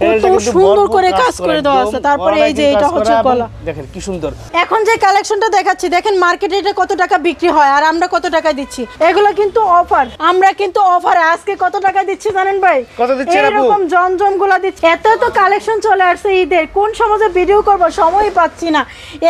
কত সুন্দর করে কাজ করে দেওয়া আছে। তারপরে এই যে এটা হচ্ছে গলা দেখেন কি সুন্দর। এখন যে কালেকশনটা দেখাচ্ছি দেখেন মার্কেটে এটা কত টাকা বিক্রি হয় আর আমরা কত টাকা দিচ্ছি? এগুলো কিন্তু অফার আমরা কিন্তু অফার আজকে কত টাকা দিচ্ছি জানেন ভাই? কত দিচ্ছেন আপু? এরকম জমজমগুলা দিচ্ছি। এত কালেকশন চলে আসছে ঈদের। কোন সমাজে ভিডিও করব সময় পাচ্ছি না।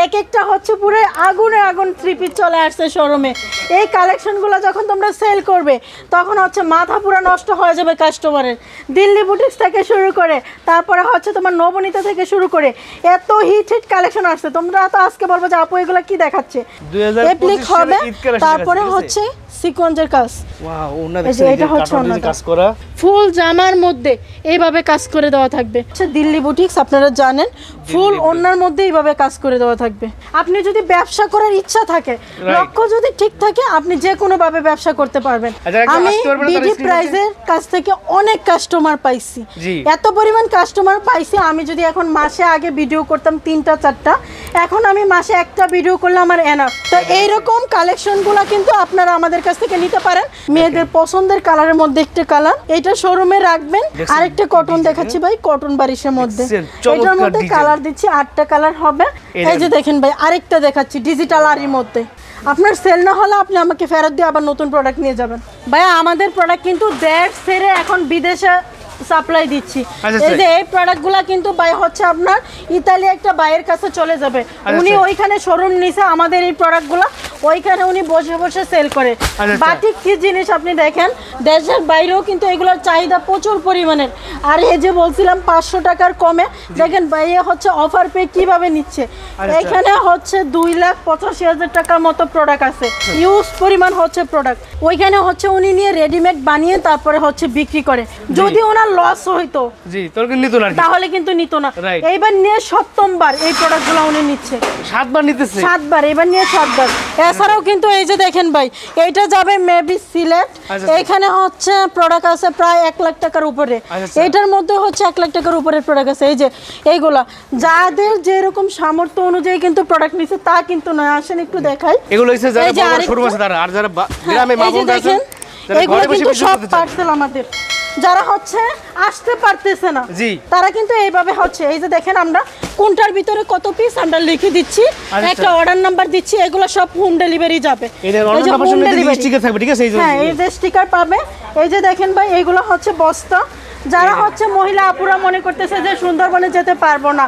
এক একটা হচ্ছে পুরো আগুনে আগুন থ্রি পিস চলে আসছে শোরুমে এই কালেকশনগুলো যখন তোমরা সেল করবে তখন হচ্ছে মাথা পুরো নষ্ট হয়ে যাবে কাস্টমারের দিল্লি বুটিক্স থেকে শুরু করে তারপরে হচ্ছে তোমার নবনীতা থেকে শুরু করে এত হিট হিট কালেকশন আসছে। তোমরা তো আজকে বলব যে আপু এগুলো কি দেখাচ্ছে? 2025 এপ্লিক হবে তারপরে? হচ্ছে সিকোয়েন্সের কাজ। ওয়াও ওনা এই এটা হচ্ছে কাজ করা। ফুল জামার মধ্যে এইভাবে কাজ করে দেওয়া থাকবে। আচ্ছা দিল্লি বুটিক্স আপনারা জানেন। ফুল ওনার মধ্যে এইভাবে কাজ করে দেওয়া থাকবে। আপনি যদি ব্যবসা করার ইচ্ছা থাকে লক্ষ্য যদি ঠিক থাকে আপনি যে কোনো ভাবে ব্যবসা করতে পারবেন। একটু আমি বিডি প্রাইজের কাছ থেকে অনেক কাস্টমার পাইছি। এত পরিমাণ কাস্টমার পাইছি আমি যদি এখন মাসে আগে ভিডিও করতাম তিনটা চারটা এখন আমি মাসে একটা ভিডিও করলে আমার এনাফ তো এইরকম কালেকশনগুলো কিন্তু আপনারা আমাদের কাছ থেকে নিতে পারেন। মেয়েদের পছন্দের কালারের মধ্যে একটা কালার এটা শোরুমে রাখবেন? আরেকটা কটন দেখাচ্ছি ভাই কটন বারিশের মধ্যে। এটার মধ্যে কালার দিচ্ছি আটটা কালার হবে। এই যে দেখেন। ভাই আরেকটা দেখাচ্ছি ডিজিটাল আরির মধ্যে আপনার সেল না হলে আপনি আমাকে ফেরত দিয়ে আবার নতুন প্রোডাক্ট নিয়ে যাবেন। ভাই আমাদের প্রোডাক্ট কিন্তু দেড় সেরে এখন বিদেশে সাপ্লাই দিচ্ছি। আচ্ছা, এই যে এই প্রোডাক্টগুলো কিন্তু বাই হচ্ছে আপনার ইতালি একটা বাইয়ের কাছে চলে যাবে। উনি আচ্ছা। ওইখানে শোরুম নিছে আমাদের এই প্রোডাক্টগুলো ওইখানে উনি বসে বসে সেল করে। আচ্ছা। বাটিক কি জিনিস আপনি দেখেন দেশের বাইরেও কিন্তু এগুলোর চাহিদা প্রচুর পরিমাণের। আর এই যে বলছিলাম পাঁচশো টাকার কমে দেখেন বাইরে হচ্ছে অফার পে কীভাবে নিচ্ছে? আচ্ছা। এখানে হচ্ছে দুই লাখ পঁচাশি হাজার টাকার মতো প্রোডাক্ট আছে। ইউজ পরিমাণ হচ্ছে প্রোডাক্ট ওইখানে হচ্ছে উনি নিয়ে রেডিমেড বানিয়ে তারপরে হচ্ছে বিক্রি করে। যদি ওনার লস হইতো। জি তোর কিন্তু নিত না তাহলে কিন্তু নিত না। এইবার নিয়ে সপ্তমবার এই প্রোডাক্টগুলো উনি নিচ্ছে। সাতবার নিতেছে? সাতবার এবার নিয়ে সাতবার। এছাড়াও কিন্তু এই যে দেখেন ভাই এইটা যাবে মেবি সিলেট আচ্ছা। এইখানে হচ্ছে প্রোডাক্ট আছে প্রায় এক লাখ টাকার উপরে। আচ্ছা। এইটার মধ্যে হচ্ছে এক লাখ টাকার উপরে প্রোডাক্ট আছে। এই যে এইগুলা। যাদের যেরকম সামর্থ্য অনুযায়ী কিন্তু প্রোডাক্ট নিচ্ছে তা কিন্তু নয়। আসেন একটু দেখাই। এগুলো হচ্ছে যারা আরেকটা- আছে তারা আর যারা হ্যাঁ, গ্রামে মা বোনরা আছেন এগুলো কিন্তু সব পার্সেল আমাদের। যারা হচ্ছে আসতে পারতেছে না জি। তারা কিন্তু এইভাবে হচ্ছে এই যে দেখেন আমরা কোনটার ভিতরে কত পিস আমরা লিখে দিচ্ছি আচ্ছা। একটা অর্ডার নাম্বার দিচ্ছি এগুলো সব হোম ডেলিভারি যাবে। স্টিকার থাকবে ঠিক আছে এই যে হ্যাঁ এই যে স্টিকার পাবে এই যে দেখেন ভাই এগুলো হচ্ছে বস্তা যারা হচ্ছে মহিলা আপুরা মনে করতেছে যে সুন্দরবনে যেতে পারব না।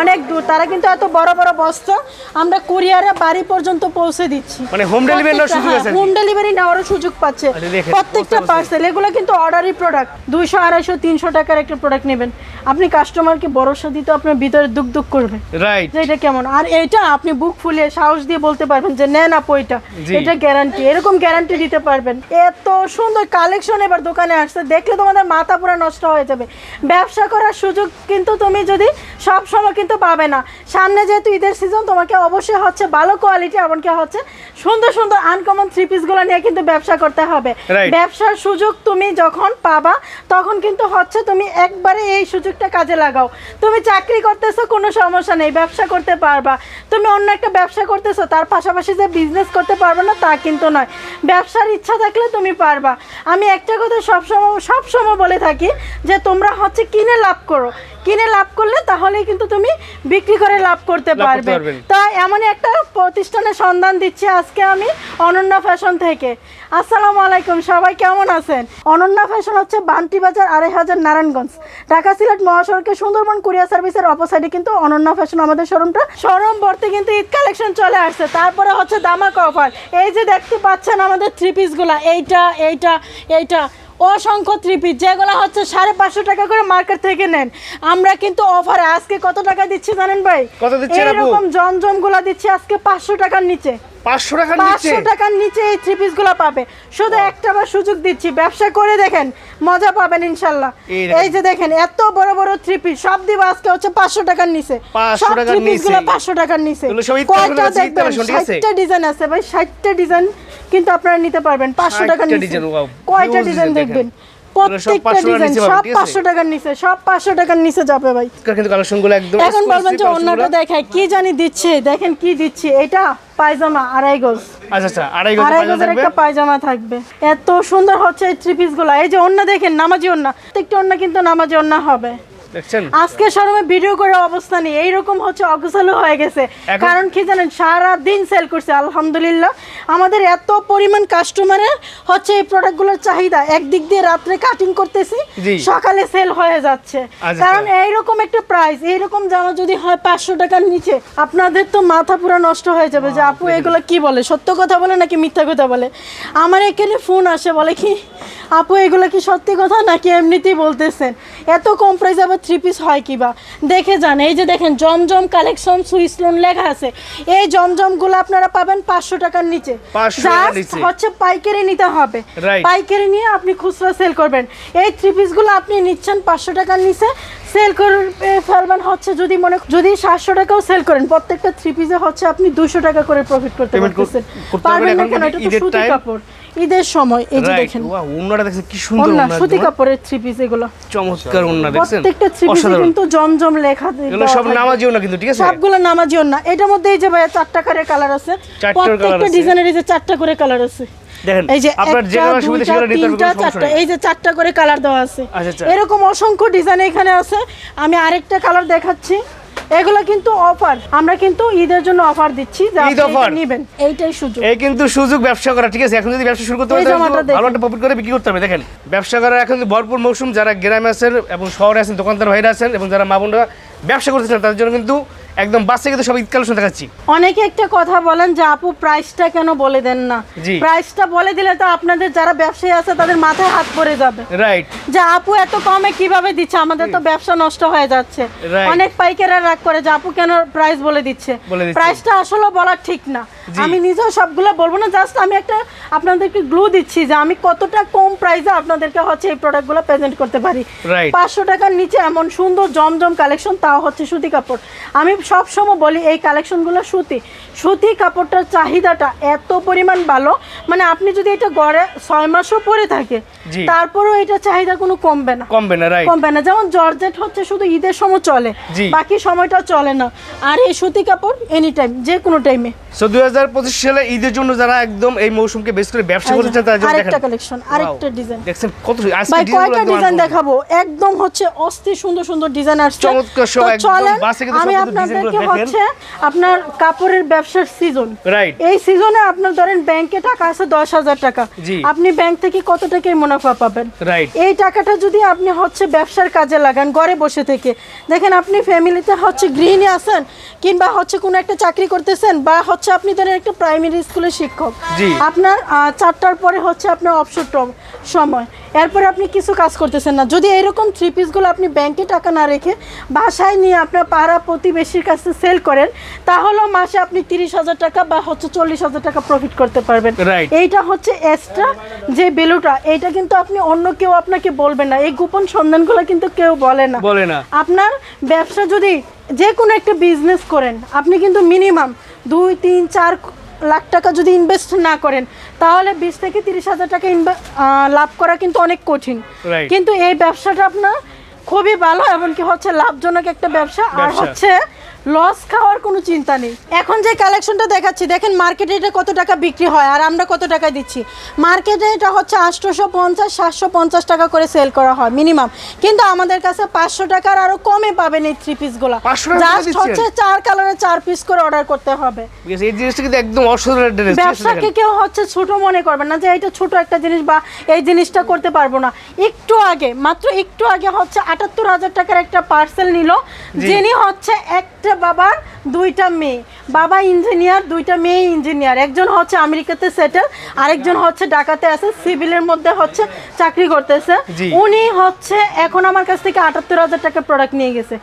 অনেক দূর তারা কিন্তু এত বড় বড় বস্তা আমরা কুরিয়ারে বাড়ি পর্যন্ত পৌঁছে দিচ্ছি। মানে home delivery নেওয়ার সুযোগ আছে হোম ডেলিভারি নেওয়ারও সুযোগ পাচ্ছে। প্রত্যেকটা পার্সেল এগুলো কিন্তু অর্ডারি প্রোডাক্ট দুইশো আড়াইশো তিনশো টাকার একটা প্রোডাক্ট নেবেন। আপনি কাস্টমারকে ভরসা দিতে আপনার ভিতরে দুঃখ দুঃখ করবে রাইট এটা কেমন? আর এটা আপনি বুক ফুলিয়ে সাহস দিয়ে বলতে পারবেন যে নেন আপু এটা এটা গ্যারান্টি এরকম গ্যারান্টি দিতে পারবেন। এত সুন্দর কালেকশন এবার দোকানে আসছে। দেখলে তোমাদের মাথা পুরা নষ্ট হয়ে যাবে। ব্যবসা করার সুযোগ কিন্তু তুমি যদি সব সময় কিন্তু পাবে না। সামনে যেহেতু ঈদের সিজন তোমাকে অবশ্যই হচ্ছে ভালো কোয়ালিটি এমনকি হচ্ছে সুন্দর সুন্দর আনকমন থ্রি পিসগুলো নিয়ে কিন্তু ব্যবসা করতে হবে। ব্যবসার সুযোগ তুমি যখন পাবা তখন কিন্তু হচ্ছে তুমি একবারে এই সুযোগটা কাজে লাগাও। তুমি চাকরি করতেছো কোনো সমস্যা নেই ব্যবসা করতে পারবা। তুমি অন্য একটা ব্যবসা করতেছো তার পাশাপাশি যে বিজনেস করতে পারবে না তা কিন্তু নয়। ব্যবসার ইচ্ছা থাকলে তুমি পারবা। আমি একটা কথা সবসময় সবসময় বলে থাকি যে তোমরা হচ্ছে কিনে লাভ করো। কিনে লাভ করলে তাহলে কিন্তু তুমি বিক্রি করে লাভ করতে পারবে। তা এমনই একটা প্রতিষ্ঠানের সন্ধান দিচ্ছি আজকে আমি অনন্যা ফ্যাশন থেকে। আসসালামু আলাইকুম সবাই কেমন আছেন? অনন্যা ফ্যাশন হচ্ছে বান্টি বাজার আড়াই হাজার নারায়ণগঞ্জ। ঢাকা সিলেট মহাসড়কে সুন্দরবন কুরিয়ার সার্ভিসের অপোসাইডে কিন্তু অনন্যা ফ্যাশন আমাদের শোরুমটা। শোরুম ভর্তি কিন্তু ঈদ কালেকশন চলে আসছে। তারপরে হচ্ছে দামাক অফার। এই যে দেখতে পাচ্ছেন আমাদের থ্রি পিসগুলা এইটা এইটা এইটা। অসংখ্য থ্রি পিস যেগুলো হচ্ছে সাড়ে পাঁচশো টাকা করে মার্কেট থেকে নেন। আমরা কিন্তু অফারে আজকে কত টাকা দিচ্ছি জানেন ভাই? কত এরকম জমজমগুলা দিচ্ছি আজকে পাঁচশো টাকার নিচে। পাঁচশো টাকার নিচে? টাকার নিচে এই থ্রি পিসগুলো পাবে। শুধু একটা বার সুযোগ দিচ্ছি ব্যবসা করে দেখেন মজা পাবেন ইনশাল্লাহ। এই যে দেখেন এত বড় বড় থ্রি পিস সব দিব আজকে হচ্ছে পাঁচশো টাকার নিচে। সব টাকার থ্রি পিসগুলো নিচে। পাঁচশো টাকার নিচে। কয়টা দেখবেন? ষাটটা ডিজাইন আছে ভাই ষাটটা ডিজাইন কিন্তু আপনারা নিতে পারবেন পাঁচশো টাকার নিচে। কয়টা ডিজাইন দেখবেন। দেখেন। এগুলো সব প্রত্যেকটা ডিজাইন সব ঠিক আছে? পাঁচশো টাকার নিচে সব পাঁচশো টাকার নিচে যাবে ভাই। কিন্তু কালেকশন একদম এখন বলবেন যে অন্যটা দেখায় কি জানি দিচ্ছে দেখেন কি দিচ্ছে। এটা পায়জামা আড়াই গজ। আচ্ছা আচ্ছা আড়াই গজ আড়াই গজের একটা পায়জামা থাকবে। এত সুন্দর হচ্ছে এই থ্রি এই যে অন্য দেখেন নামাজি অন্য। প্রত্যেকটা অন্য কিন্তু নামাজি অন্য হবে। দেখছেন? আজকে শোরুমে ভিডিও করার অবস্থা নেই। এইরকম হচ্ছে অগোছালো হয়ে গেছে। কারণ কি জানেন সারা দিন সেল করছে আলহামদুলিল্লাহ। আমাদের এত পরিমাণ কাস্টমারের হচ্ছে এই প্রোডাক্টগুলোর চাহিদা। একদিক দিয়ে রাত্রে কাটিং করতেছি সকালে সেল হয়ে যাচ্ছে। আচ্ছা, কারণ। এইরকম একটা প্রাইস এইরকম জামা যদি হয় পাঁচশো টাকার নিচে আপনাদের তো মাথা পুরো নষ্ট হয়ে যাবে যে আপু এগুলো কি বলে? সত্য কথা বলে নাকি মিথ্যা কথা বলে? আমার এখানে ফোন আসে বলে কি আপু এগুলো কি সত্যি কথা নাকি এমনিতেই বলতেছেন? এত কম প্রাইস আবার থ্রি পিস হয় কি বা? দেখে যান এই যে দেখেন জমজম কালেকশন সুইস লোন লেখা আছে। এই জমজমগুলো আপনারা পাবেন পাঁচশো টাকার নিচে। 500 টাকার Just নিচে। হচ্ছে পাইকারি নিতে হবে. পাইকারি নিয়ে আপনি খুচরা সেল করবেন। এই থ্রি পিসগুলো আপনি নিচ্ছেন পাঁচশো টাকার নিচে। সেল করে ফেলবেন হচ্ছে যদি মনে যদি সাতশো টাকাও সেল করেন প্রত্যেকটা থ্রি পিসে হচ্ছে আপনি দুশো টাকা করে প্রফিট করতে পারতেছেন। পারবেন না কেন? মানে এটা তো সুতি কাপড়। ঈদের সময় এই যে দেখেন। ওয়াও ওন্নাটা দেখছেন কি সুন্দর ওন্না ওন্না সুতি কাপড়ের থ্রি পিস এগুলো। চমৎকার ওন্না দেখছেন? প্রত্যেকটা থ্রি পিসে কিন্তু জমজম লেখা এগুলো সব নামাজিও না কিন্তু ঠিক আছে? সবগুলো নামাজিও না এটার মধ্যে এই যে ভাইয়া চারটা করে কালার আছে। প্রত্যেকটা ডিজাইনের এই যে চারটা করে কালার আছে। দেখেন এই যে আপনার যে কালার সুবিধা সেগুলো নিতে পারবেন কোনো চারটা এই যে চারটা করে কালার দেওয়া আছে। আচ্ছা, আচ্ছা। এরকম অসংখ্য ডিজাইন এখানে আছে। আমি আরেকটা কালার দেখাচ্ছি। এগুলো কিন্তু অফার আমরা কিন্তু ঈদের জন্য অফার দিচ্ছি ঈদ নেবেন। এইটাই সুযোগ। এই কিন্তু সুযোগ ব্যবসা করা ঠিক আছে? এখন যদি ব্যবসা শুরু করতে এই পারে তাহলে জামাটা কিন্তু ভালো একটা প্রফিট করে বিক্রি করতে হবে দেখেন? ব্যবসা করার এখন ভরপুর মৌসুম যারা গ্রামে আছেন এবং শহরে আছেন দোকানদার ভাইরা আছেন এবং যারা মা বোনরা ব্যবসা করতেছেন চান তাদের জন্য কিন্তু একদম বাসে কিন্তু সব ঈদ কালেকশন দেখাচ্ছি। অনেকে একটা কথা বলেন যে আপু প্রাইসটা কেন বলে দেন না? প্রাইসটা বলে দিলে তো আপনাদের যারা ব্যবসায়ী আছে তাদের মাথায় হাত পড়ে যাবে। রাইট যে আপু এত কমে কীভাবে দিচ্ছে? আমাদের তো ব্যবসা নষ্ট হয়ে যাচ্ছে। অনেক পাইকাররা রাগ করে যে আপু কেন প্রাইস বলে দিচ্ছে। প্রাইসটা আসলে বলা ঠিক না। আমি নিজেও সবগুলো বলব না জাস্ট আমি একটা আপনাদেরকে গ্লু দিচ্ছি যে আমি কতটা কম প্রাইসে আপনাদেরকে হচ্ছে এই প্রোডাক্টগুলো প্রেজেন্ট করতে পারি। পাঁচশো টাকার নিচে এমন সুন্দর জমজম কালেকশন তাও হচ্ছে সুতি কাপড়। আমি সব সময় বলি এই কালেকশনগুলো সুতি। সুতি কাপড়টার চাহিদাটা এত পরিমাণ ভালো মানে আপনি যদি এটা গড়ে ছয় মাসও পরে থাকে। তারপরেও এটা চাহিদা কোনো কমবে না। কমবে না রাইট কমবে না। যেমন জর্জেট হচ্ছে শুধু ঈদের সময় চলে বাকি সময়টা চলে না। আর এই সুতি কাপড় এনি টাইম যে কোনো টাইমে সো দুই হাজার পঁচিশ সালে ঈদের জন্য যারা একদম এই মৌসুমকে বেশ করে ব্যবসা করতে চান জন্য আরেকটা কালেকশন আরেকটা ডিজাইন দেখছেন কত আজকে কয়টা ডিজাইন দেখাবো? একদম হচ্ছে অস্থির সুন্দর সুন্দর ডিজাইন আসছে। চমৎকার সব একদম বাসে কিন্তু আমি আপনাদেরকে হচ্ছে আপনার কাপড়ের ব্যবসার সিজন রাইট এই সিজনে আপনার ধরেন ব্যাংকে টাকা আছে দশ হাজার টাকা। আপনি ব্যাংক থেকে কত টাকায় মুনাফা পাবেন? রাইট এই টাকাটা যদি আপনি হচ্ছে ব্যবসার কাজে লাগান ঘরে বসে থেকে। দেখেন আপনি ফ্যামিলিতে হচ্ছে গৃহিণী আছেন কিংবা হচ্ছে কোনো একটা চাকরি করতেছেন বা হচ্ছে আপনি ধরেন একটা প্রাইমারি স্কুলের শিক্ষক। আপনার চারটার পরে হচ্ছে আপনার অবসর সময়। এরপরে আপনি কিছু কাজ করতেছেন না। যদি এরকম থ্রি পিসগুলো আপনি ব্যাংকে টাকা না রেখে বাসায় নিয়ে আপনার পাড়া প্রতিবেশীর কাছে সেল করেন তাহলেও মাসে আপনি তিরিশ হাজার টাকা বা হচ্ছে চল্লিশ হাজার টাকা প্রফিট করতে পারবেন। এইটা হচ্ছে এক্সট্রা যে বেলুটা এইটা কিন্তু আপনি অন্য কেউ আপনাকে বলবে না। এই গোপন সন্ধানগুলো কিন্তু কেউ বলে না। বলে না। আপনার ব্যবসা যদি যে কোনো একটা বিজনেস করেন আপনি কিন্তু মিনিমাম দুই তিন চার লাখ টাকা যদি ইনভেস্ট না করেন তাহলে বিশ থেকে তিরিশ হাজার টাকা লাভ করা কিন্তু অনেক কঠিন। কিন্তু এই ব্যবসাটা আপনার খুবই ভালো এমনকি হচ্ছে লাভজনক একটা ব্যবসা। আর হচ্ছে লস খাওয়ার কোনো চিন্তা নেই। এখন যে কালেকশনটা দেখাচ্ছি দেখেন মার্কেটে এটা কত টাকা বিক্রি হয় আর আমরা কত টাকা দিচ্ছি। মার্কেটে এটা হচ্ছে আটশোশো পঞ্চাশ সাতশো পঞ্চাশ টাকা করে সেল করা হয় মিনিমাম কিন্তু আমাদের কাছে পাঁচশো টাকার আরও কমে পাবেন এই থ্রি পিসগুলো 500 জাস্ট হচ্ছে চার কালারে চার পিস করে অর্ডার করতে হবে। এই জিনিসটা কিন্তু একদম ব্যবসাকে কেউ হচ্ছে ছোট মনে করবে না যে এটা ছোট একটা জিনিস বা এই জিনিসটা করতে পারব না। একটু আগে মাত্র একটু আগে হচ্ছে আটাত্তর হাজার টাকার একটা পার্সেল নিল যিনি হচ্ছে একটা বাবার দুইটা মেয়ে। বাবা ইঞ্জিনিয়ার দুইটা মেয়ে ইঞ্জিনিয়ার। একজন হচ্ছে আমেরিকাতে সেটেল আরেকজন হচ্ছে ঢাকাতে আছে সিভিলের মধ্যে হচ্ছে চাকরি করতেছে। উনি হচ্ছে এখন আমার কাছ থেকে আটাত্তর হাজার টাকার প্রোডাক্ট নিয়ে গেছে।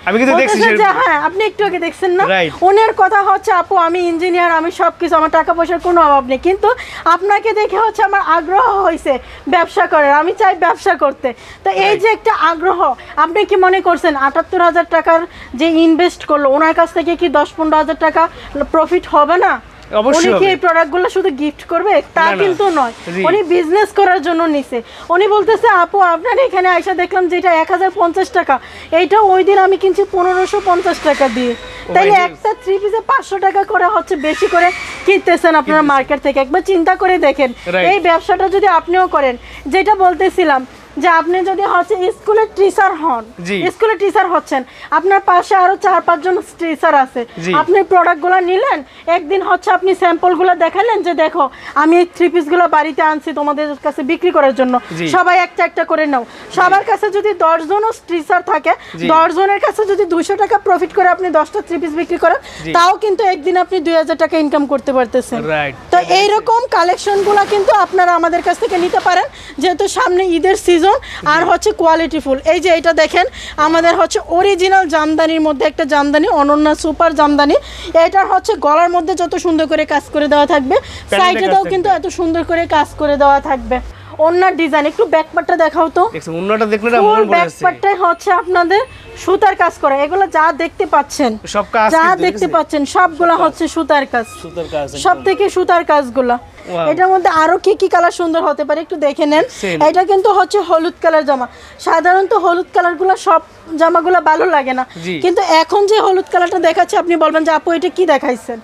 হ্যাঁ আপনি একটু আগে দেখছেন না. ওনার কথা হচ্ছে আপু আমি ইঞ্জিনিয়ার আমি সব কিছু আমার টাকা পয়সার কোনো অভাব নেই। কিন্তু আপনাকে দেখে হচ্ছে আমার আগ্রহ হয়েছে ব্যবসা করার। আমি চাই ব্যবসা করতে। তো এই যে একটা আগ্রহ আপনি কি মনে করছেন আটাত্তর হাজার টাকার যে ইনভেস্ট করল ওনার কাছ থেকে কি দশ পনেরো হাজার টাকা প্রফিট হবে না? উনি কি এই প্রোডাক্টগুলো শুধু গিফট করবে? তা। কিন্তু নয়। উনি বিজনেস করার জন্য নিছে। উনি বলতেছে আপু আপনার এখানে আইসা দেখলাম যে এটা এক হাজার পঞ্চাশ টাকা। এইটা ওই দিন আমি কিনছি পনেরোশো পঞ্চাশ টাকা দিয়ে। তাইলে একটা থ্রি পিসে পাঁচশো টাকা করে হচ্ছে বেশি করে কিনতেছেন আপনারা মার্কেট থেকে। একবার চিন্তা করে দেখেন। এই ব্যবসাটা যদি আপনিও করেন যেটা বলতেছিলাম যে আপনি যদি হচ্ছে স্কুলের টিচার হন স্কুলের টিচার হচ্ছেন আপনার পাশে আরও চার পাঁচজন টিচার আছে। আপনি প্রোডাক্টগুলো নিলেন একদিন হচ্ছে আপনি স্যাম্পল স্যাম্পলগুলো দেখালেন যে দেখো আমি এই থ্রি পিসগুলো বাড়িতে আনছি তোমাদের কাছে বিক্রি করার জন্য। সবাই একটা একটা করে নাও। সবার কাছে যদি দশজনও টিচার থাকে। দশজনের কাছে যদি দুশো টাকা প্রফিট করে আপনি দশটা থ্রি পিস বিক্রি করেন তাও কিন্তু একদিন আপনি দুই হাজার টাকা ইনকাম করতে পারতেছেন। রাইট তো এইরকম কালেকশনগুলো কিন্তু আপনারা আমাদের কাছ থেকে নিতে পারেন যেহেতু সামনে ঈদের সিজন আর হচ্ছে কোয়ালিটি ফুল। এই যে এটা দেখেন আমাদের হচ্ছে অরিজিনাল জামদানির মধ্যে একটা জামদানি অনন্যা সুপার জামদানি। এটার হচ্ছে গলার মধ্যে যত সুন্দর করে কাজ করে দেওয়া থাকবে সাইডে দাও কিন্তু এত সুন্দর করে কাজ করে দেওয়া থাকবে। অন্যার ডিজাইন একটু ব্যাকপারটা দেখাও তো। দেখলে না মন হচ্ছে আপনাদের সুতার কাজ করা। এগুলো যা দেখতে পাচ্ছেন সব কাজ যা দেখতে পাচ্ছেন সবগুলা হচ্ছে সুতার কাজ। সুতার কাজ সব থেকে সুতার কাজগুলো. এটার মধ্যে আরও কি কি কালার সুন্দর হতে পারে একটু দেখে নেন। এটা কিন্তু হচ্ছে হলুদ কালার জামা। সাধারণত হলুদ কালারগুলো সব জামাগুলো ভালো লাগে না। কিন্তু এখন যে হলুদ কালারটা দেখাচ্ছে আপনি বলবেন যে আপু এটা কি দেখাইছেন?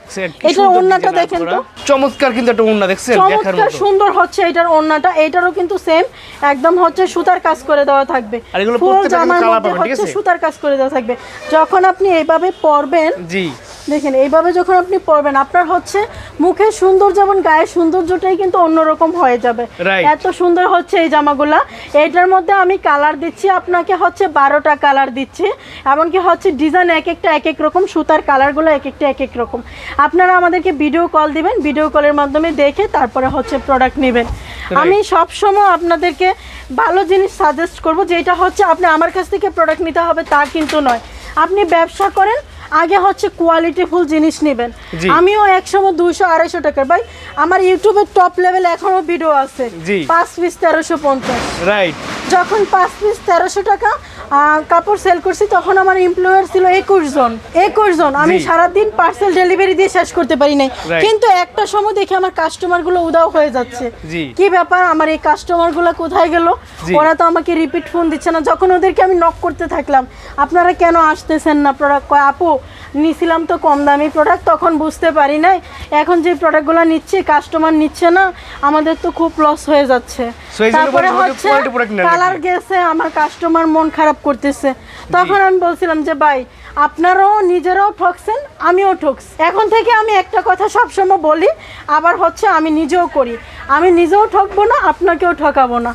এটা ওন্নাটা দেখেন তো। চমৎকার কিন্তু একটা ওন্না দেখছেন? চমৎকার সুন্দর হচ্ছে এটার ওন্নাটা এটারও কিন্তু সেম একদম হচ্ছে সুতার কাজ করে দেওয়া থাকবে। আর এগুলো ফুল জামার মধ্যে হচ্ছে আছে? সুতার কাজ করে দেওয়া থাকবে। যখন আপনি এইভাবে পরবেন জি। দেখেন এইভাবে যখন আপনি পরবেন আপনার হচ্ছে মুখের সৌন্দর্য এবং গায়ের সৌন্দর্যটাই কিন্তু অন্যরকম হয়ে যাবে। এত সুন্দর হচ্ছে এই জামাগুলা। এইটার মধ্যে আমি কালার দিচ্ছি আপনাকে হচ্ছে বারোটা কালার দিচ্ছি এমনকি হচ্ছে ডিজাইন এক একটা এক এক রকম সুতার কালারগুলো এক একটা এক এক রকম। আপনারা আমাদেরকে ভিডিও কল দিবেন ভিডিও কলের মাধ্যমে দেখে তারপরে হচ্ছে প্রোডাক্ট নেবেন। আমি সব সময় আপনাদেরকে ভালো জিনিস সাজেস্ট করব যেটা হচ্ছে আপনি আমার কাছ থেকে প্রোডাক্ট নিতে হবে তা কিন্তু নয়। আপনি ব্যবসা করেন আগে হচ্ছে কোয়ালিটিফুল জিনিস নেবেন। আমিও একসময় দুইশো আড়াইশো টাকা ভাই আমার ইউটিউবের টপ লেভেল এখনও ভিডিও আছে। পাঁচ পিস তেরোশো পঞ্চাশ। রাইট যখন পাঁচ পিস তেরোশো টাকা কাপড় সেল করছি তখন আমার এমপ্লয়ার ছিল একুশ জন। একুশ জন। আমি। সারাদিন পার্সেল ডেলিভারি দিয়ে শেষ করতে পারি নাই। কিন্তু একটা সময় দেখে আমার কাস্টমারগুলো উদাও হয়ে যাচ্ছে। কি ব্যাপার? আমার এই কাস্টমারগুলো কোথায় গেল? ওরা তো আমাকে রিপিট ফোন দিচ্ছে না। যখন ওদেরকে আমি নক করতে থাকলাম আপনারা কেন আসতেছেন না? প্রোডাক্ট আপু নিছিলাম তো কম দামি প্রোডাক্ট তখন বুঝতে পারি নাই। এখন যে প্রোডাক্টগুলো নিচ্ছে কাস্টমার নিচ্ছে না আমাদের তো খুব লস হয়ে যাচ্ছে। তারপরে হচ্ছে কালার গেছে আমার কাস্টমার মন খারাপ করতেছে। তখন আমি বলছিলাম যে ভাই আপনারাও নিজেরাও ঠকছেন আমিও ঠকছি। এখন থেকে আমি একটা কথা সবসময় বলি আবার হচ্ছে আমি নিজেও করি। আমি নিজেও ঠকবো না আপনাকেও ঠকাবো না।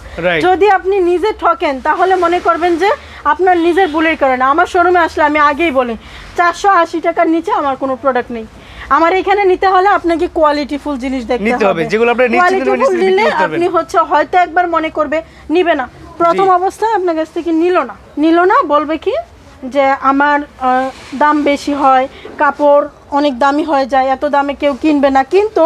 যদি আপনি নিজে ঠকেন তাহলে মনে করবেন যে আপনার নিজের ভুলের কারণে। আমার শোরুমে আসলে আমি আগেই বলি চারশো আশি টাকার নিচে আমার কোনো প্রোডাক্ট নেই। আমার এখানে নিতে হলে আপনাকে কোয়ালিটি ফুল জিনিস দেখতে হবে, যেগুলো আপনি নিশ্চিত কোয়ালিটি ফুল নিলে আপনি হচ্ছে হয়তো একবার মনে করবে নিবে না। প্রথম অবস্থায় আপনার কাছ থেকে নিল না। নিল না বলবে কি যে আমার দাম বেশি হয় কাপড় অনেক দামি হয়ে যায় এত দামে কেউ কিনবে না। কিন্তু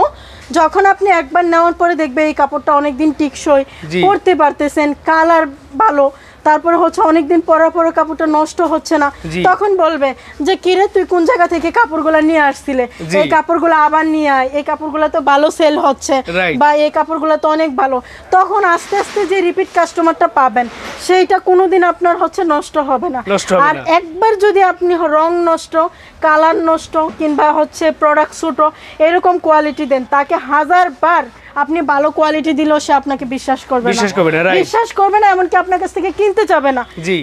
যখন আপনি একবার নেওয়ার পরে দেখবে এই কাপড়টা অনেকদিন টিকসই পরতে পারতেছেন কালার ভালো তারপরে হচ্ছে অনেকদিন পরা পরে কাপড়টা নষ্ট হচ্ছে না। তখন বলবে যে কিরে তুই কোন জায়গা থেকে কাপড়গুলো নিয়ে আসছিলে? এই কাপড়গুলো আবার নিয়ে আয়। এই কাপড়গুলো তো ভালো সেল হচ্ছে বা এই কাপড়গুলো তো অনেক ভালো। তখন আস্তে আস্তে যে রিপিট কাস্টমারটা পাবেন সেইটা কোনোদিন আপনার হচ্ছে নষ্ট হবে না। আর একবার যদি আপনি রং নষ্ট কালার নষ্ট কিংবা হচ্ছে প্রোডাক্ট সুটো এরকম কোয়ালিটি দেন তাকে হাজার বার আপনি ভালো কোয়ালিটি দিলেও সে আপনাকে বিশ্বাস করবে না। বিশ্বাস করবে না, বিশ্বাস করবে না এমনকি আপনার কাছ থেকে কিনতে যাবে না।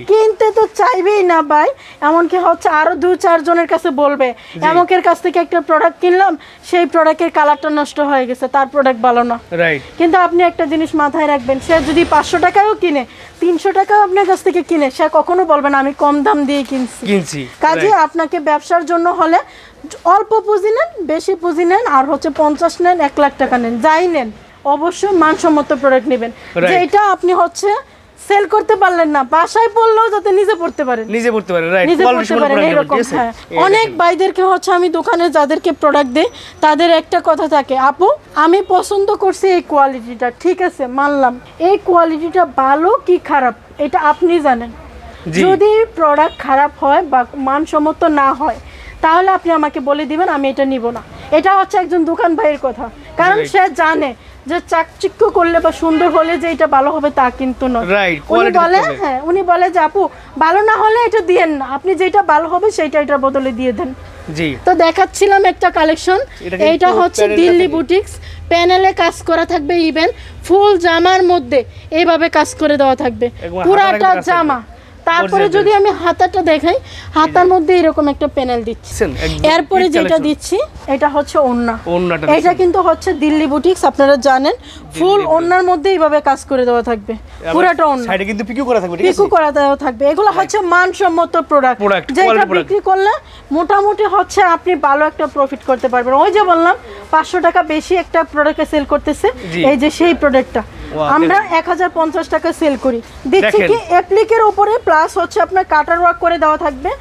কিনতে তো চাইবেই না ভাই। এমনকি হচ্ছে আরও দু চারজনের কাছে বলবে এমকের কাছ থেকে একটা প্রোডাক্ট কিনলাম সেই প্রোডাক্টের কালারটা নষ্ট হয়ে গেছে তার প্রোডাক্ট ভালো না। কিন্তু আপনি একটা জিনিস মাথায় রাখবেন সে যদি পাঁচশো টাকায়ও কিনে তিনশো টাকাও আপনার কাছ থেকে কিনে সে কখনো বলবে না আমি কম দাম দিয়ে কিনছি। কিনছি কাজে আপনাকে ব্যবসার জন্য হলে অল্প পুঁজি নেন বেশি পুঁজি নেন আর হচ্ছে পঞ্চাশ নেন এক লাখ টাকা নেন যাই নেন অবশ্যই মানসম্মত প্রোডাক্ট নেবেন। Right. যে এটা আপনি হচ্ছে সেল করতে পারলেন না বাসায় পড়লেও যাতে নিজে পড়তে পারেন। নিজে পড়তে পারে রাইট নিজে পড়তে পারেন এরকম হ্যাঁ। অনেক ভাইদেরকে হচ্ছে আমি দোকানে যাদেরকে প্রোডাক্ট দিই তাদের একটা কথা থাকে আপু আমি পছন্দ করছি এই কোয়ালিটিটা ঠিক আছে মানলাম। এই কোয়ালিটিটা ভালো কি খারাপ? এটা আপনি জানেন। যদি প্রোডাক্ট খারাপ হয় বা মানসম্মত না হয় তাহলে আপনি আমাকে বলে দিবেন আমি এটা নিব না। এটা হচ্ছে একজন দোকান ভাইয়ের কথা। কারণ সে জানে যে চাকচিক্য করলে বা সুন্দর হলে যে এটা ভালো হবে তা কিন্তু নয়। উনি বলে হ্যাঁ উনি বলে যে আপু ভালো না হলে এটা দিয়েন না। আপনি যেটা ভালো হবে সেটা এটার বদলে দিয়ে দেন। জি। তো দেখাচ্ছিলাম একটা কালেকশন। এটা হচ্ছে দিল্লি। বুটিক্স। প্যানেলে কাজ করা থাকবে ইভেন ফুল জামার মধ্যে এইভাবে কাজ করে দেওয়া থাকবে। পুরাটা জামা। তারপরে যদি আমি হাতাটা দেখাই হাতার মধ্যে এরকম একটা প্যানেল দিচ্ছি। এরপরে যেটা দিচ্ছি এটা হচ্ছে ওন্না এটা কিন্তু হচ্ছে দিল্লি বুটিক্স আপনারা জানেন। ফুল ওন্নার মধ্যে এইভাবে কাজ করে দেওয়া থাকবে। পুরাটা ওন্না সাইডে কিন্তু পিকু করা থাকবে পিকু করা দেওয়া থাকবে। এগুলো হচ্ছে মানসম্মত প্রোডাক্ট যেটা বিক্রি করলে মোটামুটি হচ্ছে আপনি ভালো একটা প্রফিট করতে পারবেন। ওই যে বললাম পাঁচশো টাকা বেশি একটা প্রোডাক্টে সেল করতেছে। এই যে সেই প্রোডাক্টটা আমরা এক হাজার পঞ্চাশ টাকা সেল করি। দেখেন। কি অ্যাপ্লিকের উপরে প্লাস হচ্ছে আপনার কাটার ওয়ার্ক করে দেওয়া থাকবে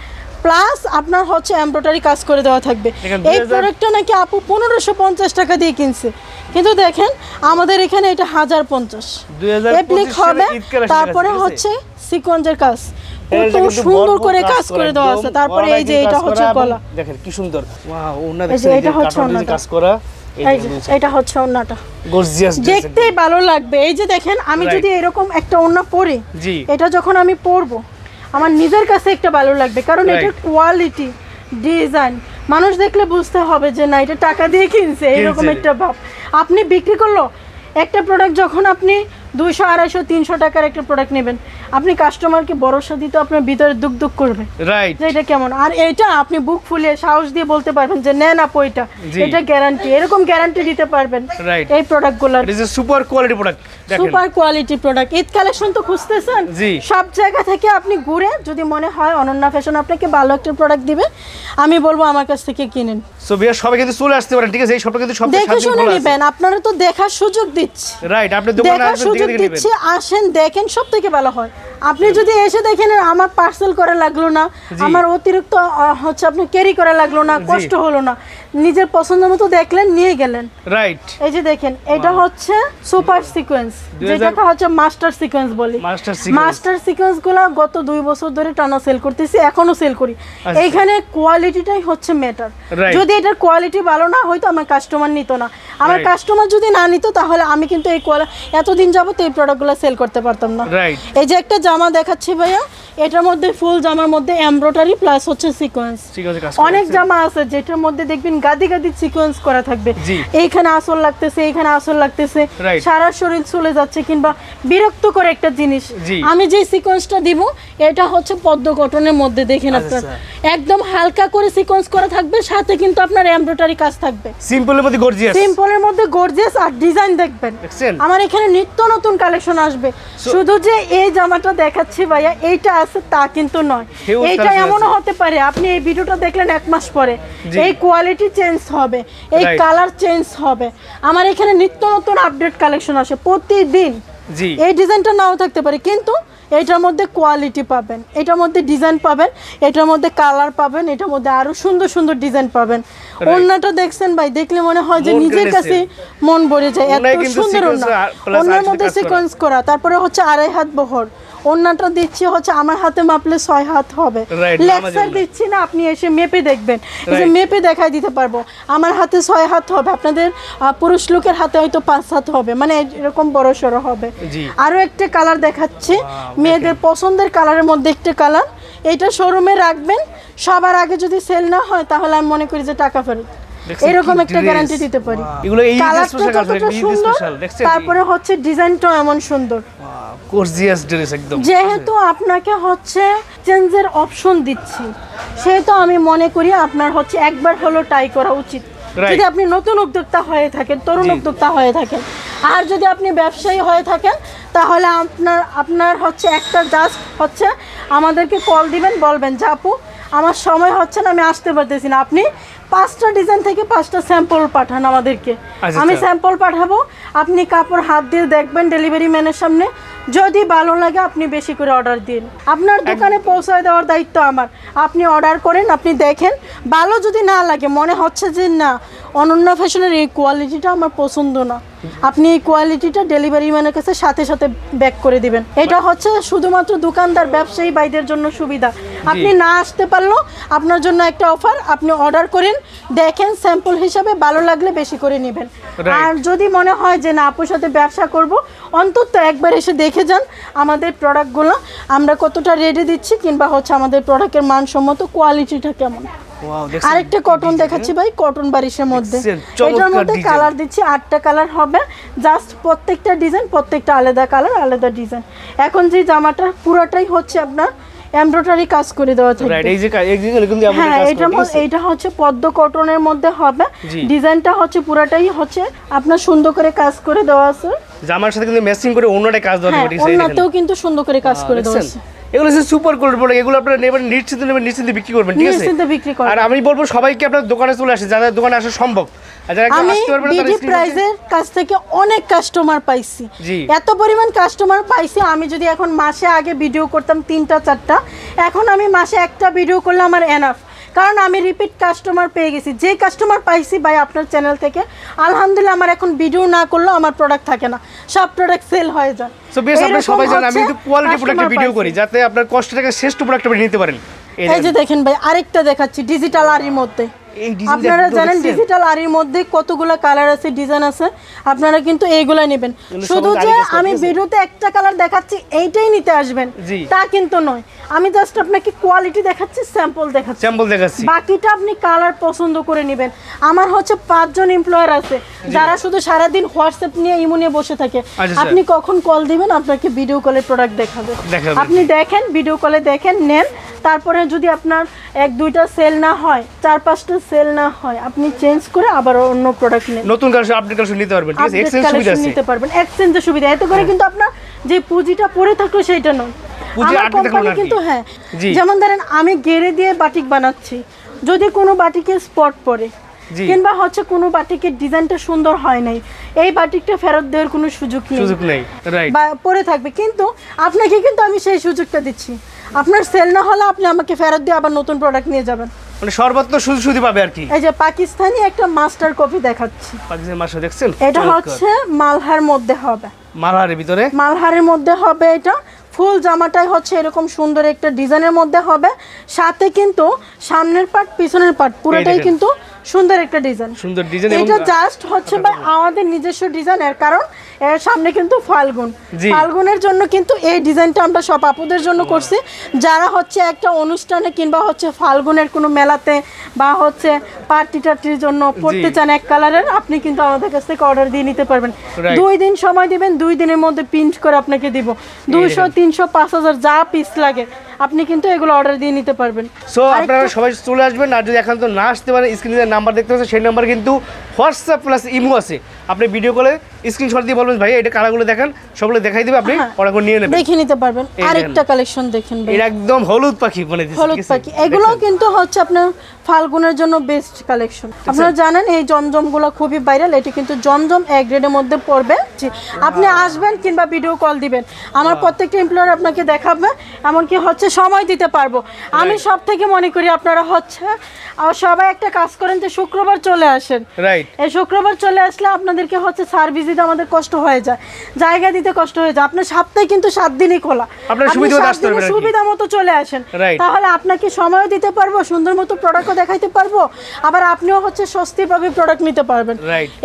প্লাস আপনার হচ্ছে এমব্রয়ডারি কাজ করে দেওয়া থাকবে। এই প্রোডাক্টটা নাকি আপু পনেরোশো পঞ্চাশ টাকা দিয়ে কিনছে। কিন্তু দেখেন আমাদের এখানে এটা হাজার পঞ্চাশ। 2025 অ্যাপ্লিক হবে তারপরে? হচ্ছে সিকোয়েন্সের কাজ। কত সুন্দর করে কাজ করে দেওয়া আছে। তারপরে এই যে এটা হচ্ছে গলা দেখেন কি সুন্দর। ওয়াও এই যে এটা হচ্ছে। কাজ করা। এটা হচ্ছে ওন্নাটা গর্জিয়াস দেখতেই ভালো লাগবে। এই যে দেখেন আমি যদি এরকম একটা ওন্না পরি এটা যখন আমি পরবো আমার নিজের কাছে একটা ভালো লাগবে। কারণ. এটার কোয়ালিটি ডিজাইন মানুষ দেখলে বুঝতে হবে যে না এটা টাকা দিয়ে কিনছে এরকম একটা ভাব। আপনি বিক্রি করল একটা প্রোডাক্ট যখন আপনি দুইশো আড়াইশো তিনশো টাকার একটা প্রোডাক্ট নেবেন আপনি কাস্টমারকে ভরসা দিতে আপনার ভিতরে দুঃখ দুঃখ করবে। রাইট এটা কেমন? আর এটা আপনি বুক ফুলিয়ে সাহস দিয়ে বলতে পারবেন যে নেন আপু এটা এটা গ্যারান্টি এরকম গ্যারান্টি দিতে পারবেন. এই প্রোডাক্টগুলোর is a super quality product super quality product Eid collection তো খুঁজতেছেন? জি। সব জায়গা থেকে আপনি ঘুরে যদি মনে হয় অনন্যা ফ্যাশন আপনাকে ভালো একটা প্রোডাক্ট দিবে আমি বলব আমার কাছ থেকে কিনেন। সো বিয়ার সবাই কিন্তু চলে আসতে পারেন ঠিক আছে? এই শপটা কিন্তু সব দেখে শুনে নেবেন আপনারা তো দেখার সুযোগ দিচ্ছি। রাইট আপনি দোকানে দেখার সুযোগ দেখে দেখে দিচ্ছি নেবেন আসেন দেখেন সব থেকে ভালো হয়। আপনি যদি এসে দেখেন আমার পার্সেল করা লাগল না আমার অতিরিক্ত হচ্ছে আপনি ক্যারি করা লাগল না কষ্ট হলো না নিজের পছন্দ মতো দেখলেন নিয়ে গেলেন। রাইট এই যে দেখেন এটা হচ্ছে সুপার সিকোয়েন্স যেটাকে হচ্ছে মাস্টার সিকোয়েন্স বলি। মাস্টার সিকোয়েন্সগুলো গত দুই বছর ধরে টানা সেল করতেছি এখনও সেল করি। আচ্ছা। এইখানে কোয়ালিটিটাই হচ্ছে ম্যাটার যদি এটার কোয়ালিটি ভালো না হয়তো আমার কাস্টমার নিত না। আমার কাস্টমার যদি না নিত তাহলে আমি কিন্তু এই কোয়ালি এতদিন যাবত এই প্রোডাক্টগুলো সেল করতে পারতাম না। রাইট এই যে একটা জামা দেখাচ্ছি ভাইয়া। এটার মধ্যে ফুল জামার মধ্যে এমব্রয়ডারি প্লাস হচ্ছে সিকোয়েন্স ঠিক আছে কাজ অনেক জামা আছে যেটার মধ্যে দেখবেন গাদি গাদি সিকোয়েন্স করা থাকবে। এইখানে আসল লাগতেছে এইখানে আসল লাগতেছে। সারা শরীর চলে যাচ্ছে কিংবা বিরক্ত করে একটা জিনিস। আমি যে সিকোয়েন্সটা দিব এটা হচ্ছে পদ্ম কটনের মধ্যে দেখেন আচ্ছা, আপনার। একদম হালকা করে সিকোয়েন্স করা থাকবে সাথে কিন্তু আপনার এমব্রয়ডারি কাজ থাকবে। সিম্পলের মধ্যে গর্জিয়াস সিম্পলের মধ্যে গর্জিয়াস আর ডিজাইন দেখবেন। আমার এখানে নিত্য নতুন কালেকশন আসবে। শুধু যে এই জামাটা দেখাচ্ছি ভাইয়া এইটা আছে তা কিন্তু নয়। এইটা এমনও হতে পারে আপনি এই ভিডিওটা দেখলেন এক মাস পরে। এই কোয়ালিটি চেঞ্জ হবে এই কালার চেঞ্জ হবে। আমার এখানে নিত্য নতুন আপডেট কালেকশন আসে প্রতিদিন। এই ডিজাইনটা নাও থাকতে পারে কিন্তু এটার মধ্যে কোয়ালিটি পাবেন এটার মধ্যে ডিজাইন পাবেন এটার মধ্যে কালার পাবেন এটার মধ্যে আরও সুন্দর সুন্দর ডিজাইন পাবেন। ওন্নাটা দেখছেন ভাই দেখলে মনে হয় যে নিজের কাছে মন ভরে যায় এত সুন্দর ওন্না ওন্নার মধ্যে সিকোয়েন্স করা তারপরে হচ্ছে আড়াই হাত বহর। ওন্নাটা দিচ্ছি হচ্ছে আমার হাতে মাপলে ছয় হাত হবে। লেক্সার দিচ্ছি না আপনি এসে মেপে দেখবেন। Right. মেপে দেখাই দিতে পারব। আমার হাতে ছয় হাত হবে আপনাদের পুরুষ লোকের হাতে হয়তো পাঁচ হাত হবে মানে এরকম বড় সড়ো হবে। জি। আরও একটা কালার দেখাচ্ছি মেয়েদের পছন্দের কালারের মধ্যে একটা কালার। এটা শোরুমে রাখবেন সবার আগে যদি সেল না হয় তাহলে আমি মনে করি যে টাকা ফেরত। এরকম একটা গ্যারান্টি দিতে পারি। কালারটা সুন্দর তারপরে হচ্ছে ডিজাইনটাও এমন সুন্দর। গর্জিয়াস ড্রেস একদম। যেহেতু আপনাকে হচ্ছে চেঞ্জের অপশন দিচ্ছি সেহেতু আমি মনে করি আপনার হচ্ছে একবার হলো ট্রাই করা উচিত। যদি আপনি নতুন উদ্যোক্তা হয়ে থাকেন তরুণ উদ্যোক্তা হয়ে থাকেন আর যদি আপনি ব্যবসায়ী হয়ে থাকেন তাহলে আপনার আপনার হচ্ছে একটা জাস্ট হচ্ছে আমাদেরকে কল দিবেন বলবেন যে আপু আমার সময় হচ্ছে না আমি আসতে পারতেছি না। আপনি পাঁচটা ডিজাইন থেকে পাঁচটা স্যাম্পল পাঠান আমাদেরকে। আচ্ছা, আমি আচ্ছা। স্যাম্পল পাঠাবো আপনি কাপড় হাত দিয়ে দেখবেন ডেলিভারি ম্যানের সামনে। যদি ভালো লাগে আপনি বেশি করে অর্ডার দিন। আপনার দোকানে পৌঁছায় দেওয়ার দায়িত্ব আমার। আপনি অর্ডার করেন আপনি দেখেন। ভালো যদি না লাগে মনে হচ্ছে যে না অনন্যা ফ্যাশনের এই কোয়ালিটিটা আমার পছন্দ না। আপনি এই কোয়ালিটিটা ডেলিভারি ম্যানের কাছে সাথে সাথে ব্যাক করে দিবেন। এটা হচ্ছে শুধুমাত্র দোকানদার ব্যবসায়ী ভাইদের জন্য সুবিধা। আপনি না আসতে পারলেও আপনার জন্য একটা অফার আপনি অর্ডার করেন দেখেন স্যাম্পল হিসাবে ভালো লাগলে বেশি করে নেবেন। আর যদি মনে হয় যে না আপুর সাথে ব্যবসা করব অন্তত একবার এসে দেখে যান আমাদের প্রোডাক্টগুলো আমরা কতটা রেডি দিচ্ছি কিংবা হচ্ছে আমাদের প্রোডাক্টের মানসম্মত কোয়ালিটিটা কেমন। আরেকটা কটন দেখাচ্ছি ভাই কটন বারিশের মধ্যে। এটার মধ্যে কালার দিচ্ছি আটটা কালার হবে। জাস্ট প্রত্যেকটা ডিজাইন প্রত্যেকটা আলাদা কালার আলাদা ডিজাইন এখন যে জামাটা পুরোটাই হচ্ছে আপনার এমব্রয়ডারি কাজ করে দেওয়া রাইট থাকবে। এই যে কা- এই যে আমরা হ্যাঁ ঠিক এটা হচ্ছে পদ্ম কটনের মধ্যে হবে। ডিজাইনটা হচ্ছে পুরাটাই হচ্ছে আপনার সুন্দর করে কাজ করে দেওয়া আছে। জামার সাথে কিন্তু ম্যাচিং করে অন্যটা কাজ দেওয়া হ্যাঁ আছে? দেখেন। কিন্তু সুন্দর করে কাজ করে দেওয়া আছে। এগুলো হচ্ছে সুপার কোল্ড প্রোডাক্ট এগুলো আপনারা নেবেন নিশ্চিন্তে নেবেন নিশ্চিন্তে বিক্রি করবেন ঠিক আছে? নিশ্চিন্তে বিক্রি করবেন। আর আমি বলব সবাইকে আপনার দোকানে চলে আসে যাদের দোকানে আসা সম্ভব। আমি বিডি প্রাইজের কাছ থেকে অনেক কাস্টমার পাইছি। এত পরিমাণ কাস্টমার পাইছি আমি যদি এখন মাসে আগে ভিডিও করতাম তিনটা চারটা এখন আমি মাসে একটা ভিডিও করলে আমার এনাফ কারণ আমি রিপিট কাস্টমার পেয়ে গেছি। যে কাস্টমার পাইছি ভাই আপনার চ্যানেল থেকে আলহামদুলিল্লাহ আমার এখন ভিডিও না করলেও আমার প্রোডাক্ট থাকে না। সব প্রোডাক্ট সেল হয়ে যায়। সো বেশ আপনারা সবাই জানেন আমি কিন্তু কোয়ালিটি প্রোডাক্টের ভিডিও করি যাতে আপনার কষ্টটাকে শ্রেষ্ঠ প্রোডাক্ট আপনি নিতে পারেন। এই যে দেখেন। ভাই আরেকটা দেখাচ্ছি ডিজিটাল আরির মধ্যে। আপনারা জানেন? ডিজিটাল আরির মধ্যে কতগুলো কালার আছে ডিজাইন আছে? আপনারা কিন্তু এইগুলা নেবেন। শুধু যে আমি। ভিডিওতে একটা কালার দেখাচ্ছি এইটাই নিতে আসবেন। তা কিন্তু নয়। আমি জাস্ট আপনাকে কোয়ালিটি দেখাচ্ছি স্যাম্পল দেখাচ্ছি। স্যাম্পল দেখাচ্ছি। বাকিটা আপনি কালার পছন্দ করে নেবেন। আমার হচ্ছে পাঁচজন এমপ্লয়ার আছে যারা শুধু সারাদিন হোয়াটসঅ্যাপ নিয়ে ইমো নিয়ে বসে থাকে। আচ্ছা, আচ্ছা। আপনি কখন কল দিবেন আপনাকে ভিডিও কলে প্রোডাক্ট দেখাবে। আপনি দেখেন ভিডিও কলে দেখেন নেন। তারপরে যদি আপনার এক দুইটা সেল না হয় চার পাঁচটা সেল না হয় আপনি চেঞ্জ করে আবার অন্য প্রোডাক্ট নেন নতুন কালেকশন আপডেট কালেকশন নিতে পারবেন ঠিক আছে? এক্সচেঞ্জ সুবিধা আছে। নিতে পারবেন। এক্সচেঞ্জের সুবিধা। এতে করে কিন্তু আপনার যে পুঁজিটা পড়ে থাকল সেইটা নয়। পুঁজি আমার কোম্পানি না কিন্তু হ্যাঁ যেমন ধরেন আমি গেড়ে দিয়ে বাটিক বানাচ্ছি। যদি কোনো বাটিকে স্পট পড়ে কিংবা হচ্ছে কোনো বাটিকের ডিজাইনটা সুন্দর হয় নাই এই বাটিকটা ফেরত দেওয়ার কোনো সুযোগ নেই। সুযোগ নেই রাইট বা পড়ে থাকবে। কিন্তু আপনাকে কিন্তু আমি সেই সুযোগটা দিচ্ছি। আপনার সেল না হলে আপনি আমাকে ফেরত দিয়ে আবার নতুন প্রোডাক্ট নিয়ে যাবেন। মানে সর্বত্র সুযোগ সুবিধা পাবে আর কি? এই যে পাকিস্তানি একটা মাস্টার কপি দেখাচ্ছি। পাকিস্তান মাসে দেখছেন? এটা হচ্ছে মালহার মধ্যে হবে। মালহারের ভিতরে? মালহারের মধ্যে হবে এটা। ফুল জামাটাই হচ্ছে এরকম সুন্দর একটা ডিজাইনের মধ্যে হবে। সাথে কিন্তু সামনের পার্ট পিছনের পার্ট পুরোটাই কিন্তু সুন্দর একটা ডিজাইন। সুন্দর ডিজাইন এটা জাস্ট হচ্ছে ভাই আমাদের নিজস্ব ডিজাইন এর কারণ এর সামনে কিন্তু ফাল্গুন। ফাল্গুনের জন্য কিন্তু এই ডিজাইনটা আমরা সব আপুদের জন্য করছি। যারা হচ্ছে একটা অনুষ্ঠানে কিংবা হচ্ছে ফাল্গুনের কোনো মেলাতে বা হচ্ছে পার্টি টার্টির জন্য পড়তে চান এক কালারের আপনি কিন্তু আমাদের কাছ থেকে অর্ডার দিয়ে নিতে পারবেন। দুই দিন সময় দিবেন দুই দিনের মধ্যে প্রিন্ট করে আপনাকে দিব। দুইশো তিনশো পাঁচ হাজার যা পিস লাগে। আপনি কিন্তু এগুলো অর্ডার দিয়ে নিতে পারবেন। সো আপনারা সবাই চলে আসবেন আর যদি এখন তো না আসতে পারেন স্ক্রিনে নাম্বার দেখতে পাচ্ছেন সেই নাম্বার কিন্তু হোয়াটসঅ্যাপ প্লাস ইমো আছে। আপনি ভিডিও কলে স্ক্রিনশট দিয়ে বলবেন ভাই এটা কালারগুলো দেখান সবগুলো দেখাই দেবে আপনি হ্যাঁ। অর্ডার করে নিয়ে নেবেন। দেখে নিতে পারবেন। আরেকটা কালেকশন দেখেন ভাই। এটা একদম হলুদ পাখি বলে দিচ্ছে হলুদ পাখি। এগুলো কিন্তু হচ্ছে আপনার ফাল্গুনের জন্য বেস্ট কালেকশন আপনারা জানেন এই জমজমগুলো খুবই ভাইরাল এটি কিন্তু জমজম এক গ্রেডের মধ্যে পড়বে। আপনি আসবেন কিংবা ভিডিও কল দিবেন। আমার প্রত্যেকটা এমপ্লয়ার আপনাকে দেখাবে এমনকি হচ্ছে সময় দিতে পারব। আমি সব থেকে মনে করি আপনারা হচ্ছে আর সবাই একটা কাজ করেন যে শুক্রবার চলে আসেন। রাইট এই শুক্রবার চলে আসলে আপনাদেরকে হচ্ছে সার্ভিস দিতে আমাদের কষ্ট হয়ে যায় জায়গা দিতে কষ্ট হয়ে যায়। আপনার সপ্তাহে কিন্তু সাত দিনই খোলা। আপনার সুবিধা মতো চলে আসেন। তাহলে আপনাকে সময়ও দিতে পারব সুন্দর মতো প্রোডাক্টও দেখাইতে পারব আবার আপনিও হচ্ছে স্বস্তিভাবে প্রোডাক্ট নিতে পারবেন।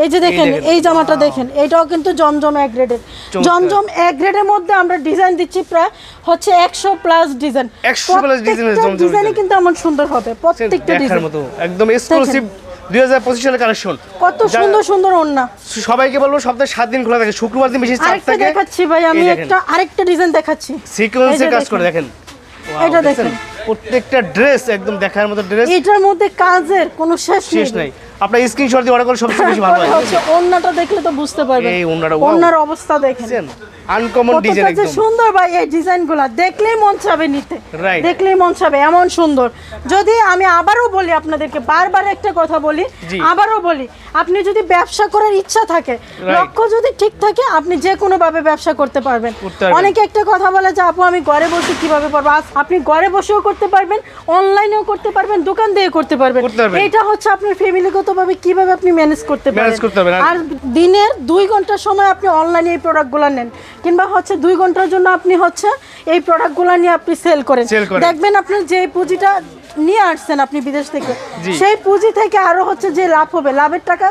এই যে দেখেন দেখেন। এই জামাটা দেখেন এটাও কিন্তু জমজম এক গ্রেডের জমজম এক গ্রেডের মধ্যে আমরা ডিজাইন দিচ্ছি প্রায় হচ্ছে একশো প্লাস ডিজাইন 100 প্লাস ডিজাইন ডিজাইনই কিন্তু এমন সুন্দর হবে প্রত্যেকটা ডিজাইন মতো একদম এক্সক্লুসিভ দুই হাজার পঁচিশ সালের কালেকশন কত সুন্দর সুন্দর ওন্না সবাইকে বলব সপ্তাহে সাত দিন খোলা থাকে শুক্রবার দিন বেশি চাপ আরেকটা থাকে। দেখাচ্ছি ভাই আমি একটা আরেকটা ডিজাইন দেখাচ্ছি। সিকোয়েন্সে কাজ করে দেখেন। এটা দেখেন। প্রত্যেকটা ড্রেস একদম দেখার মতো ড্রেস এটার মধ্যে কাজের কোনো শেষ শেষ নাই। আপনার স্ক্রিনশট দিয়ে অর্ডার করলে সবচেয়ে বেশি ভালো হয় হচ্ছে ওন্নাটা দেখলে তো বুঝতে পারবেন। এই। ওন্নার অবস্থা দেখেন। আনকমন ডিজাইন একদম। সুন্দর ভাই এই ডিজাইনগুলো দেখলেই মন চাবে নিতে. দেখলেই মন চাবে এমন সুন্দর। যদি আমি আবারও বলি আপনাদেরকে বারবার একটা কথা বলি। আবারও বলি আপনি যদি ব্যবসা করার ইচ্ছা থাকে লক্ষ্য যদি ঠিক থাকে আপনি যে কোনো ভাবে ব্যবসা করতে পারবেন। অনেকে একটা কথা বলে যে আপু আমি ঘরে বসে কীভাবে পারব আপনি ঘরে বসেও করতে পারবেন অনলাইনেও করতে পারবেন দোকান দিয়ে করতে পারবেন। এটা হচ্ছে আপনার ফ্যামিলিগতভাবে কীভাবে আপনি ম্যানেজ করতে পারেন? Manage করতে পারবেন। আর- দিনের দুই ঘণ্টার সময় আপনি অনলাইনে এই প্রোডাক্টগুলো নেন কিংবা হচ্ছে দুই ঘণ্টার জন্য আপনি হচ্ছে এই প্রোডাক্টগুলো নিয়ে আপনি সেল করেন। দেখবেন আপনার যে পুঁজিটা নিয়ে আসছেন আপনি বিদেশ থেকে সেই পুঁজি থেকে আরও হচ্ছে যে লাভ হবে। লাভের টাকা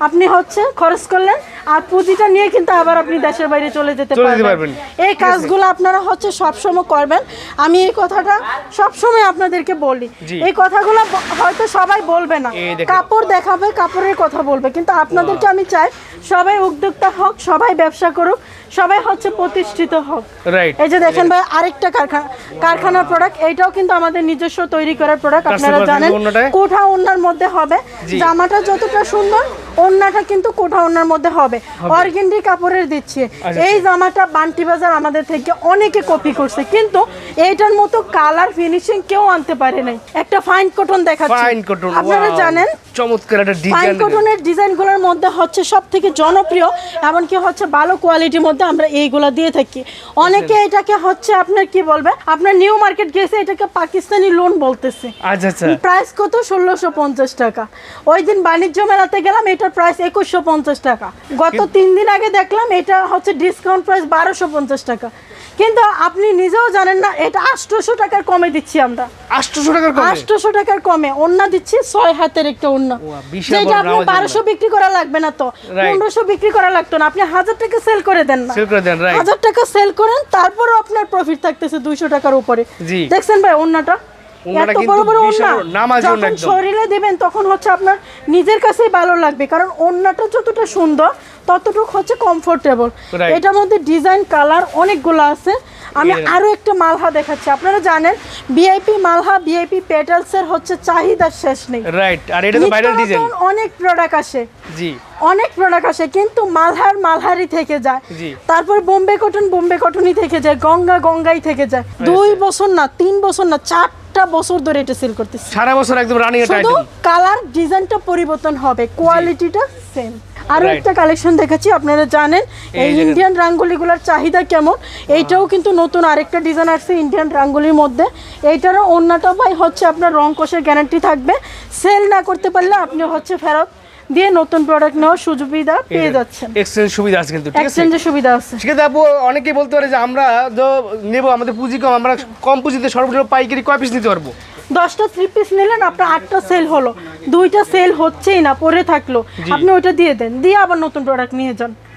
আপনি হচ্ছে খরচ করলেন আর পুঁজিটা নিয়ে কিন্তু আবার আপনি দেশের বাইরে চলে যেতে পারবেন। এই কাজগুলো আপনারা হচ্ছে সবসময় করবেন। আমি এই কথাটা সবসময় আপনাদেরকে বলি। এই কথাগুলো হয়তো সবাই বলবে না। কাপড় দেখাবে কাপড়ের কথা বলবে। কিন্তু আপনাদেরকে আমি চাই সবাই উদ্যোক্তা হোক সবাই ব্যবসা করুক সবাই হচ্ছে প্রতিষ্ঠিত হোক। এই যে দেখেন ভাই আরেকটা কারখানা কারখানার প্রোডাক্ট এইটাও কিন্তু আমাদের নিজস্ব তৈরি করার প্রোডাক্ট আপনারা জানেন। কোঠা ওনার মধ্যে হবে। জামাটা যতটা সুন্দর ওন্নাটা কিন্তু কোঠা ওনার মধ্যে হবে। অর্গেন্ডি কাপড়ের দিচ্ছি। আচ্ছা, এই জামাটা বান্টি বাজার আমাদের থেকে অনেকে কপি করছে। কিন্তু এইটার মতো কালার ফিনিশিং কেউ আনতে পারে নাই। একটা ফাইন কটন দেখাচ্ছি। ফাইন কটন আপনারা জানেন? চমৎকার একটা ফাইন কটনের ডিজাইনগুলোর মধ্যে হচ্ছে সব থেকে জনপ্রিয় এমনকি হচ্ছে ভালো কোয়ালিটির মধ্যে আমরা এইগুলো দিয়ে থাকি। অনেকে এটাকে হচ্ছে আপনার কি বলবে? আপনার নিউ মার্কেট গেছে এটাকে পাকিস্তানি লোন বলতেছে। আচ্ছা আচ্ছা। প্রাইস কত? ষোলোশো পঞ্চাশ টাকা। ওই দিন বাণিজ্য মেলাতে গেলাম এটার প্রাইস একুশশো পঞ্চাশ টাকা। গত তিন দিন আগে দেখলাম এটা হচ্ছে ডিসকাউন্ট প্রাইস বারোশো পঞ্চাশ টাকা। কিন্তু আপনি নিজেও জানেন না এটা আটশোশো টাকার কমে দিচ্ছি আমরা। আটশোশো টাকার আটশোশো টাকার কমে। ওন্না দিচ্ছি ছয় হাতের একটা ওন্না যেটা আপনি বারোশো বিক্রি করা লাগবে না তো। পনেরোশো বিক্রি করা লাগতো না। আপনি হাজার টাকা সেল করে দেন না। হাজার টাকা সেল করেন তারপরও আপনার প্রফিট থাকতেছে দুইশো টাকার উপরে। দেখছেন ভাই ওন্নাটা কিন্তু নামাজি একদম। শরীরে দিবেন তখন হচ্ছে আপনার নিজের কাছেই ভালো লাগবে। কারণ ওন্নাটা যতটা সুন্দর ততটুকু হচ্ছে কমফোর্টেবল এটার মধ্যে ডিজাইন কালার অনেকগুলো আছে। আমি এই- আরও একটা মালহা দেখাচ্ছি। আপনারা জানেন ভিআইপি মালহা পেটালসের হচ্ছে চাহিদা শেষ নেই। রাইট আর এটা তো ভাইরাল ডিজাইন অনেক প্রোডাক্ট আসে। জি। অনেক প্রোডাক্ট আসে কিন্তু মালহার মালহারি থেকে যায়। তারপর বোম্বে কটন বোম্বে কটনই থেকে যায় গঙ্গা গঙ্গাই থেকে যায়। দুই বছর না তিন বছর না চারটা বছর ধরে এটা সেল করতেছি। সারা বছর একদম রানিং একটা শুধু কালার ডিজাইনটা পরিবর্তন হবে কোয়ালিটিটা সেম আরও একটা কালেকশন দেখাচ্ছি আপনারা জানেন এই। ইন্ডিয়ান রাঙ্গুলিগুলোর চাহিদা কেমন? এইটাও কিন্তু নতুন আরেকটা ডিজাইন আসছে ইন্ডিয়ান রাঙ্গুলির মধ্যে। এইটারও অন্যটা ভাই হচ্ছে আপনার রং কোষের গ্যারান্টি থাকবে। সেল না করতে পারলে আপনি হচ্ছে ফেরত দিয়ে নতুন প্রোডাক্ট নেওয়ার সুবিধা পেয়ে যাচ্ছেন। এক্সচেঞ্জ সুবিধা আছে কিন্তু ঠিক আছে? এক্সচেঞ্জের সুবিধা আছে। ঠিক আছে আপু অনেকেই বলতে পারে যে আমরা তো নেব আমাদের পুঁজি কম আমরা কম পুঁজিতে সর্বোচ্চ পাইকারি কয় পিস নিতে পারব? দশটা থ্রি পিস নিলেন আপনার আটটা সেল হলো। দুইটা সেল হচ্ছেই না পরে থাকল। আপনি ওইটা দিয়ে দেন দিয়ে আবার নতুন প্রোডাক্ট নিয়ে যান।